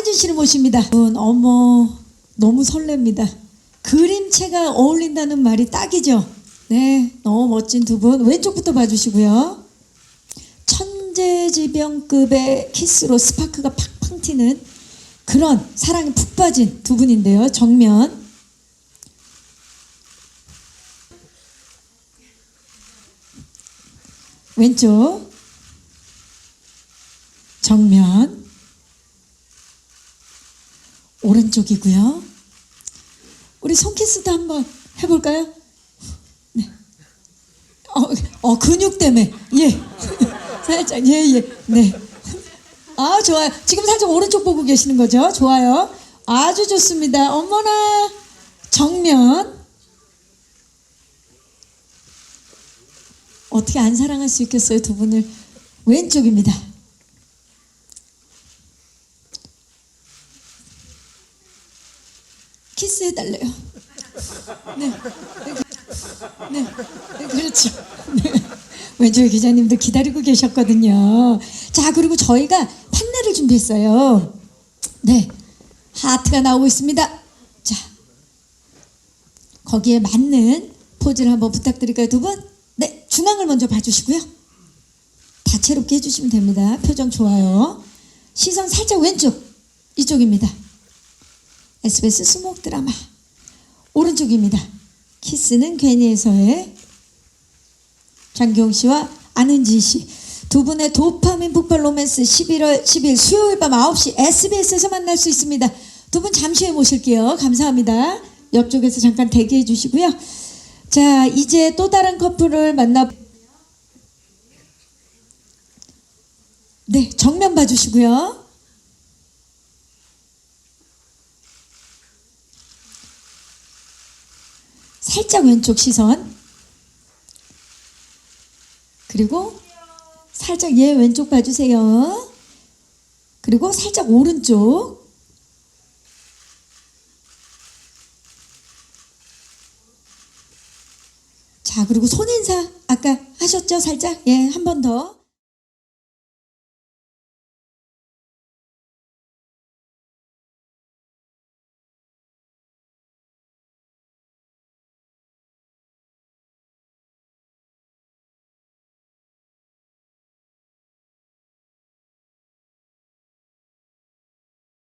안은진 씨를 모십니다. 음, 어머, 너무 설렙니다. 그림체가 어울린다는 말이 딱이죠. 네, 너무 멋진 두 분. 왼쪽부터 봐주시고요. 천재지병급의 키스로 스파크가 팍팍 튀는 그런 사랑에 푹 빠진 두 분인데요. 정면. 왼쪽. 정면. 오른쪽이고요. 우리 손키스도 한번 해볼까요? 네. 어, 어 근육 때문에 예 살짝 예예 네. 아 좋아요. 지금 살짝 오른쪽 보고 계시는 거죠? 좋아요. 아주 좋습니다. 어머나 정면 어떻게 안 사랑할 수 있겠어요 두 분을 왼쪽입니다. 키스해달래요. 네. 네. 네, 그렇죠. 네. 왼쪽에 기자님도 기다리고 계셨거든요. 자, 그리고 저희가 판넬을 준비했어요. 네. 하트가 나오고 있습니다. 자. 거기에 맞는 포즈를 한번 부탁드릴까요, 두 분? 네. 중앙을 먼저 봐주시고요. 다채롭게 해주시면 됩니다. 표정 좋아요. 시선 살짝 왼쪽. 이쪽입니다. SBS 수목 드라마 오른쪽입니다. 키스는 괜히에서의 장기용 씨와 안은지 씨. 두 분의 도파민 폭발 로맨스 11월 10일 수요일 밤 9시 SBS에서 만날 수 있습니다. 두 분 잠시 후에 모실게요. 감사합니다. 옆쪽에서 잠깐 대기해 주시고요. 자, 이제 또 다른 커플을 만나 네, 정면 봐 주시고요. 살짝 왼쪽 시선. 그리고 살짝 얘 왼쪽 봐주세요. 그리고 살짝 오른쪽. 자, 그리고 손 인사 아까 하셨죠? 살짝? 예, 한 번 더.